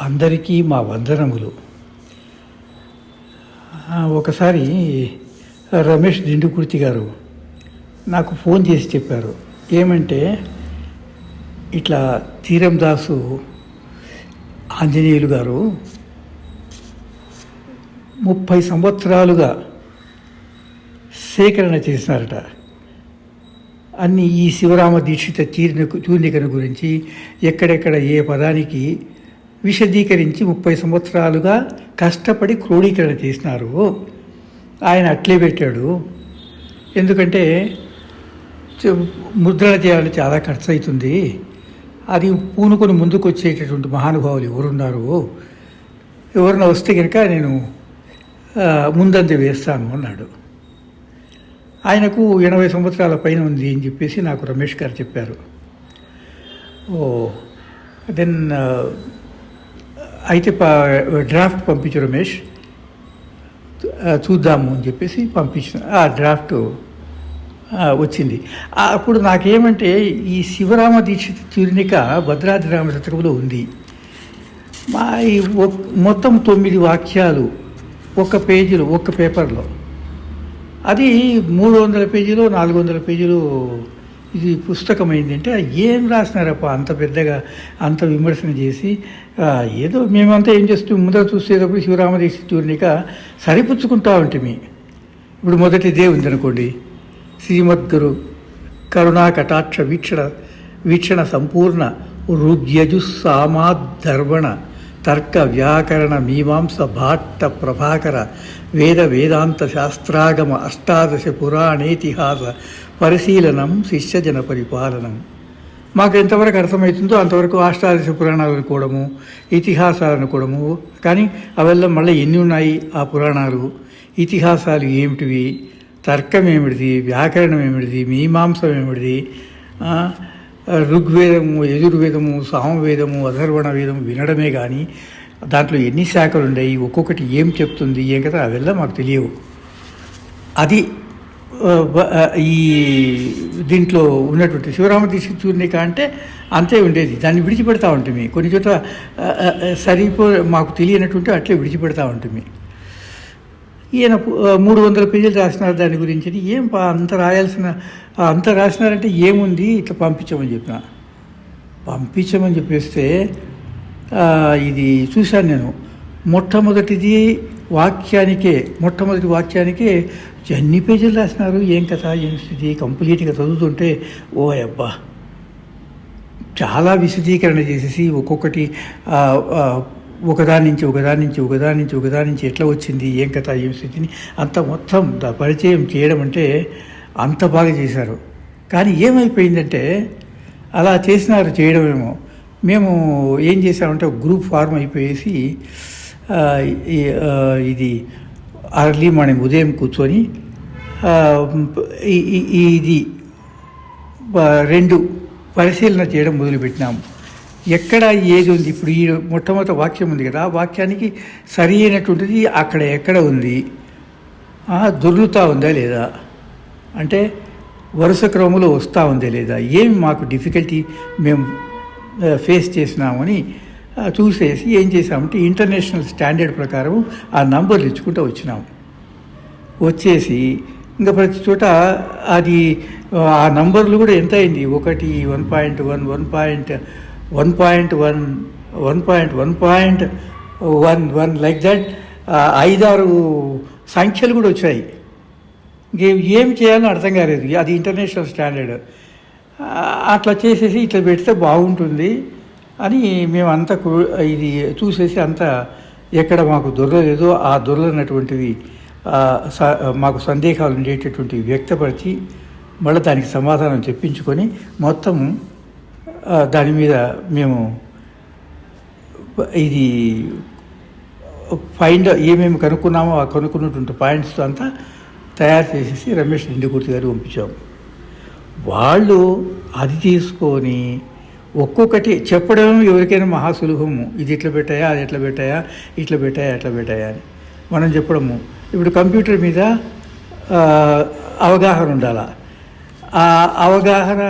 అందరికీ మా వందనములు. ఒకసారి రమేష్ దిండుకుర్తి గారు నాకు ఫోన్ చేసి చెప్పారు. ఏమంటే ఇట్లా తీరం దాసు ఆంజనేయులు గారు ముప్పై సంవత్సరాలుగా సేకరణ చేసినారట. అన్ని ఈ శివరామ దీక్షిత తీరిన చూర్ణికను గురించి ఎక్కడెక్కడ ఏ పదానికి విశదీకరించి ముప్పై సంవత్సరాలుగా కష్టపడి క్రోడీకరణ చేసినారు. ఆయన అట్లే పెట్టాడు. ఎందుకంటే ముద్రణ చేయాలని చాలా ఖర్చు అవుతుంది అది పూనుకొని ముందుకు వచ్చేటటువంటి మహానుభావులు ఎవరున్నారు? ఎవరైనా వస్తే కనుక నేను ముందంజ వేస్తాను అన్నాడు. ఆయనకు ఎనభై సంవత్సరాల పైన ఉంది అని చెప్పేసి నాకు రమేష్ గారు చెప్పారు. ఓ దెన్ అయితే డ్రాఫ్ట్ పంపించు రమేష్. చూద్దాము అని చెప్పేసి పంపించిన ఆ డ్రాఫ్ట్ వచ్చింది. అప్పుడు నాకేమంటే ఈ శివరామ దీక్షిత చూర్ణిక భద్రాద్రి రామ శతకంలో ఉంది. మా ఈ మొత్తం తొమ్మిది వాక్యాలు ఒక పేజీలో ఒక పేపర్లో. అది మూడు వందల పేజీలు నాలుగు వందల పేజీలు ఇది పుస్తకం అయిందంటే ఏం రాసినారప్ప అంత పెద్దగా అంత విమర్శన చేసి ఏదో మేమంతా ఏం చేస్తూ ముందర చూసేటప్పుడు శివరామదీక్ష చూర్ణిక సరిపుచ్చుకుంటా ఉంటుంది ఇప్పుడు మొదటి ఇదే ఉందనుకోండి శ్రీమద్గురు కరుణా కటాక్ష వీక్షణ వీక్షణ సంపూర్ణ రుగ్యజు సామాధర్వణ తర్క వ్యాకరణ మీమాంస భాట్ట ప్రభాకర వేద వేదాంత శాస్త్రాగమ అష్టాదశ పురాణేతిహాస పరిశీలనం శిష్యజన పరిపాలనం. మాకు ఎంతవరకు అర్థమవుతుందో అంతవరకు అష్టాదశ పురాణాలు అనుకోవడము ఇతిహాసాలు అనుకోవడము. కానీ అవెల్లా మళ్ళీ ఎన్ని ఉన్నాయి ఆ పురాణాలు? ఇతిహాసాలు ఏమిటివి? తర్కం ఏమిటిది? వ్యాకరణం ఏమిటిది? మీమాంసం ఏమిటిది? ఋగ్వేదము యజుర్వేదము సామవేదము అధర్వణ వేదము వినడమే కానీ దాంట్లో ఎన్ని శాఖలు ఉన్నాయి ఒక్కొక్కటి ఏం చెప్తుంది ఏం కదా అవెల్లా మాకు తెలియవు. అది ఈ దీంట్లో ఉన్నటువంటి శివరామ దీక్ష చూర్ణిక అంటే అంతే ఉండేది. దాన్ని విడిచిపెడతా ఉంటుంది. కొన్ని చోట్ల సరిపో మాకు తెలియనటువంటి అట్లే విడిచిపెడతా ఉంటుంది. ఈయన మూడు వందల పేజీలు రాసినారు దాని గురించి. ఏం పా- అంత రాయాల్సిన అంత రాసినారంటే ఏముంది? ఇట్లా పంపించమని చెప్పిన. పంపించమని చెప్పేస్తే ఇది చూశాను నేను. మొట్టమొదటిది వాక్యానికే మొట్టమొదటి వాక్యానికే ఎన్ని పేజీలు రాసినారు? ఏం కథ? ఏం స్థితి? కంప్లీట్గా చదువుతుంటే ఓ అబ్బా! చాలా విశదీకరణ చేసేసి ఒక్కొక్కటి ఒకదాని నుంచి ఒకదాని నుంచి ఒకదాని నుంచి ఒకదాని నుంచి ఎట్లా వచ్చింది ఏం కథ ఏం స్థితిని అంత మొత్తం దా పరిచయం చేయడం అంటే అంత బాగా చేశారు. కానీ ఏమైపోయిందంటే అలా చేసినారు చేయడమేమో. మేము ఏం చేసామంటే గ్రూప్ ఫార్మ్ అయిపోయేసి ఇది అర్లీ మార్నింగ్ ఉదయం కూర్చొని ఇది రెండు పరిశీలన చేయడం మొదలుపెట్టినాము. ఎక్కడ ఏది ఉంది? ఇప్పుడు ఈ మొట్టమొదటి వాక్యం ఉంది కదా ఆ వాక్యానికి సరి అయినటువంటిది అక్కడ ఎక్కడ ఉంది? దొర్లుతా ఉందా లేదా? అంటే వరుస క్రమంలో వస్తూ ఉందా లేదా? ఏమి మాకు డిఫికల్టీ మేము ఫేస్ చేసినామని చూసేసి ఏం చేసామంటే ఇంటర్నేషనల్ స్టాండర్డ్ ప్రకారం ఆ నంబర్లు ఇచ్చుకుంటూ వచ్చినాం వచ్చేసి ఇంకా ప్రతి చోట అది ఆ నంబర్లు కూడా ఎంత అయింది? ఒకటి one point one one point one point one one point one point one one like that ఐదారు సంఖ్యలు కూడా వచ్చాయి. ఏం చేయాలో అర్థం కాలేదు. అది ఇంటర్నేషనల్ స్టాండర్డ్ అట్లా చేసేసి ఇట్లా పెడితే బాగుంటుంది అని మేమంతా కు- ఇది చూసేసి అంతా ఎక్కడ మాకు దొరలేదో ఆ దొరలనటువంటివి స- మాకు సందేహాలు ఉండేటటువంటివి వ్యక్తపరిచి మళ్ళీ దానికి సమాధానం చెప్పించుకొని మొత్తం దాని మీద మేము ఇది ఫైండ్ ఏమేమి కనుక్కున్నామో ఆ కనుక్కున్నటువంటి పాయింట్స్ అంతా తయారు చేసేసి రమేష్ దిండుకూర్తి గారు పంపించాము వాళ్ళు అది తీసుకొని ఒక్కొక్కటి చెప్పడం ఎవరికైనా మహా సులభము ఇది ఇట్లా పెట్టాయా అది ఎట్లా పెట్టాయా ఇట్లా పెట్టాయా ఎట్లా పెట్టాయా అని మనం చెప్పడము. ఇప్పుడు కంప్యూటర్ మీద అవగాహన ఉండాలా? ఆ అవగాహన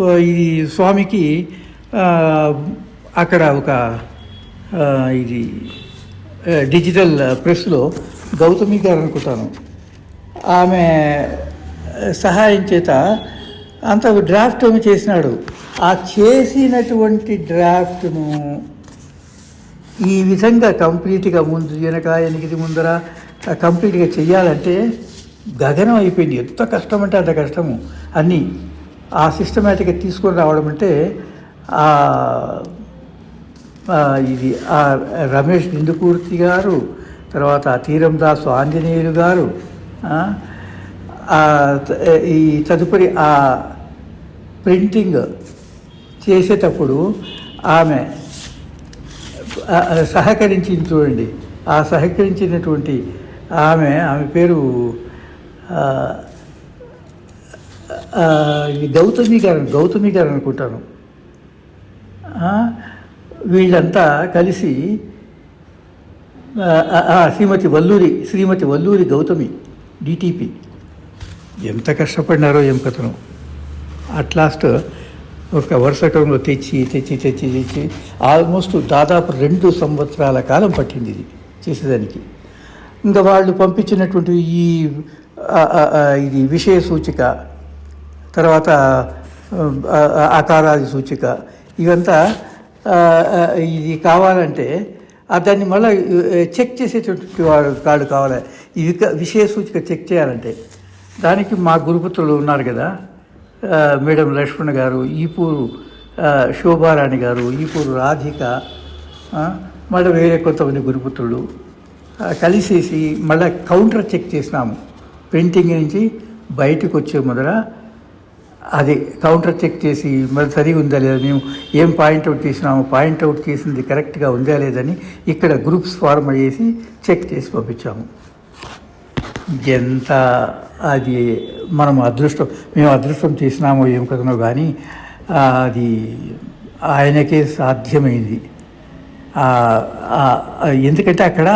ఇది స్వామికి అక్కడ ఒక ఇది డిజిటల్ ప్రెస్లో గౌతమి గారు అనుకుంటాను. ఆమె సహాయం చేత అంత డ్రాఫ్ట్ ఏమి చేసినాడు. ఆ చేసినటువంటి డ్రాఫ్ట్ను ఈ విధంగా కంప్లీట్గా ముందు వెనక ఎనిమిది ముందర కంప్లీట్గా చేయాలంటే గగనం అయిపోయింది. ఎంత కష్టం అంటే అంత కష్టము. అన్నీ ఆ సిస్టమేటిక్గా తీసుకొని రావడం అంటే ఆ, ఇది ఆ రమేష్ నిందుకూర్తి గారు తర్వాత తీరం దాసు ఆంజనేయులు గారు ఈ తదుపరి ఆ ప్రింటింగ్ చేసేటప్పుడు ఆమె సహకరించింది చూడండి ఆ సహకరించినటువంటి ఆమె ఆమె పేరు గౌతమి గారు గౌతమి గారు అనుకుంటాను. వీళ్ళంతా కలిసి శ్రీమతి వల్లూరి శ్రీమతి వల్లూరి గౌతమి డిటిపి ఎంత కష్టపడినారో ఏం కథను. అట్ లాస్ట్ ఒక వరుస క్రమంలో తెచ్చి తెచ్చి తెచ్చి తెచ్చి ఆల్మోస్ట్ దాదాపు రెండు సంవత్సరాల కాలం పట్టింది ఇది చేసేదానికి. ఇంకా వాళ్ళు పంపించినటువంటి ఈ ఇది విషయ సూచిక తర్వాత ఆ, ఆకారాది సూచిక. ఇవంతా ఇది కావాలంటే దాన్ని మళ్ళీ చెక్ చేసేటువంటి వాడు కాడు కావాలి. ఇది విషయ సూచిక చెక్ చేయాలంటే. దానికి మా గురుపుత్రులు ఉన్నారు కదా మేడం లక్ష్మణ్ గారు ఈపూరు శోభారాణి గారు ఈపూరు రాధిక మళ్ళీ వేరే కొంతమంది గురుపుత్రులు కలిసేసి మళ్ళీ కౌంటర్ చెక్ చేసినాము. ప్రింటింగ్ నుంచి బయటకు వచ్చే మొదల అది కౌంటర్ చెక్ చేసి మరి సరిగా ఉందా లేదా? మేము ఏం పాయింట్అవుట్ చేసినాము పాయింట్అవుట్ చేసింది కరెక్ట్గా ఉందా లేదని ఇక్కడ గ్రూప్స్ ఫార్మ్ చేసి చెక్ చేసి పంపించాము. ఎంత అది మనం అదృష్టం మేము అదృష్టం చేసినామో ఏం కదనో కానీ అది ఆయనకే సాధ్యమైంది. ఎందుకంటే అక్కడ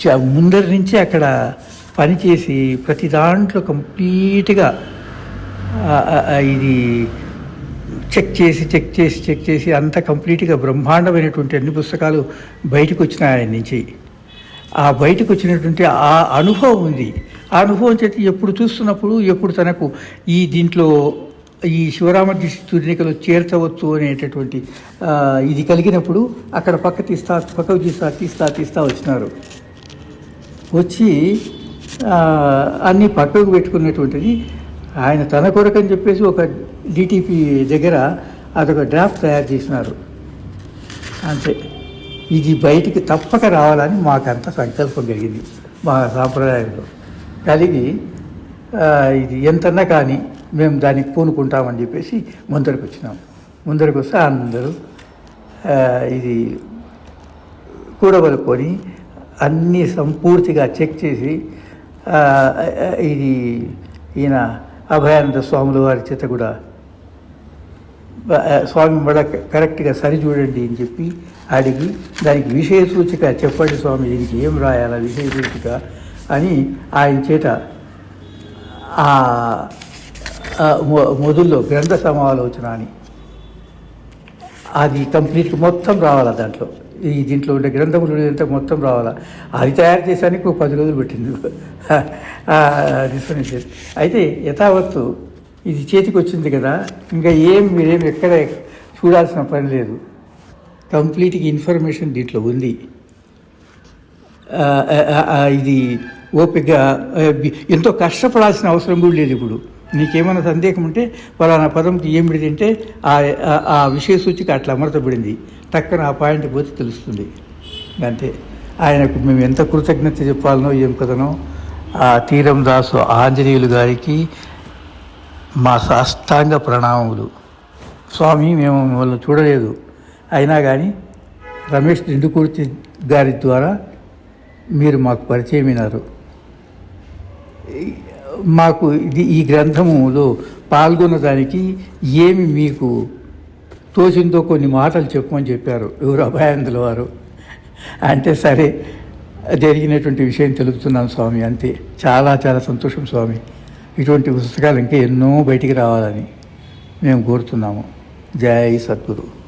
చ- ముందరి నుంచి అక్కడ పనిచేసి ప్రతి దాంట్లో కంప్లీట్గా ఇది చెక్ చేసి చెక్ చేసి చెక్ చేసి అంత కంప్లీట్గా బ్రహ్మాండమైనటువంటి అన్ని పుస్తకాలు బయటకు వచ్చినాయి ఆయన నుంచి. ఆ బయటకు వచ్చినటువంటి ఆ అనుభవం ఉంది. ఆ అనుభవం చేతి ఎప్పుడు చూస్తున్నప్పుడు ఎప్పుడు తనకు ఈ దీంట్లో ఈ శివరామ తుర్నికలో చేర్చవచ్చు అనేటటువంటి ఇది కలిగినప్పుడు అక్కడ పక్క తీస్తా పక్కకు తీస్తా తీస్తా తీస్తా వచ్చినారు. వచ్చి అన్నీ పక్కకు పెట్టుకున్నటువంటిది ఆయన తన కొరకని చెప్పేసి ఒక డిటిపి దగ్గర అదొక డ్రాఫ్ట్ తయారు చేసినారు. అంతే. ఇది బయటికి తప్పక రావాలని మాకంత సంకల్పం కలిగింది మా సాంప్రదాయంలో. కలిగి ఇది ఎంతన్నా కానీ మేము దానికి పూనుకుంటామని చెప్పేసి ముందరకు వచ్చినాం. ముందరకు వస్తే అందరూ ఇది కూడబలుకొని అన్నీ సంపూర్తిగా చెక్ చేసి ఇది ఈయన అభయానంద స్వాముల వారి చేత కూడా స్వామి మళ్ళా కరెక్ట్గా సరి చూడండి అని చెప్పి అడిగి దానికి విషయ సూచిక చెప్పండి స్వామి దీనికి ఏం రాయాలా విషయ సూచిక అని ఆయన చేత ఆ మొదల్లో గ్రంథ సమాలోచన అని. అది కంప్లీట్ మొత్తం రావాలా దాంట్లో? ఈ దీంట్లో ఉండే గ్రంథములు అంతా మొత్తం రావాలా? అది తయారు చేసానికి ఒక పది రోజులు పెట్టింది. ఆ, అయితే యథావత్తు ఇది చేతికి వచ్చింది కదా ఇంకా ఏం మీరేం ఎక్కడ చూడాల్సిన పని లేదు. కంప్లీట్గా ఇన్ఫర్మేషన్ దీంట్లో ఉంది. ఇది ఓపిక ఎంతో కష్టపడాల్సిన అవసరం కూడా లేదు ఇప్పుడు. నీకేమైనా సందేహం ఉంటే పలానా పదంకి ఏమిటి అంటే ఆ ఆ- విషయ సూచిక అట్లా అమర్చబడింది. టక్కన ఆ పాయింట్ పోతే తెలుస్తుంది. అంతే. ఆయనకు మేము ఎంత కృతజ్ఞత చెప్పాలనో ఏం కదనో ఆ తీరం దాసు ఆంజనేయులు గారికి మా సాష్టాంగ ప్రణామములు. స్వామి మేము మిమ్మల్ని చూడలేదు. అయినా కానీ రమేష్ దిండుకూర్తి గారి ద్వారా మీరు మాకు పరిచయమైనారు. మాకు ఇది ఈ గ్రంథములో పాల్గొనడానికి ఏమి మీకు తోచిందో కొన్ని మాటలు చెప్పమని చెప్పారు. ఎవరు అభయాందుల వారు? అంటే సరే జరిగినటువంటి విషయం తెలుపుతున్నాను స్వామి అంతే. చాలా చాలా సంతోషం స్వామి. ఇటువంటి పుస్తకాలు ఇంకా ఎన్నో బయటికి రావాలని మేము కోరుతున్నాము. జై సద్గురు.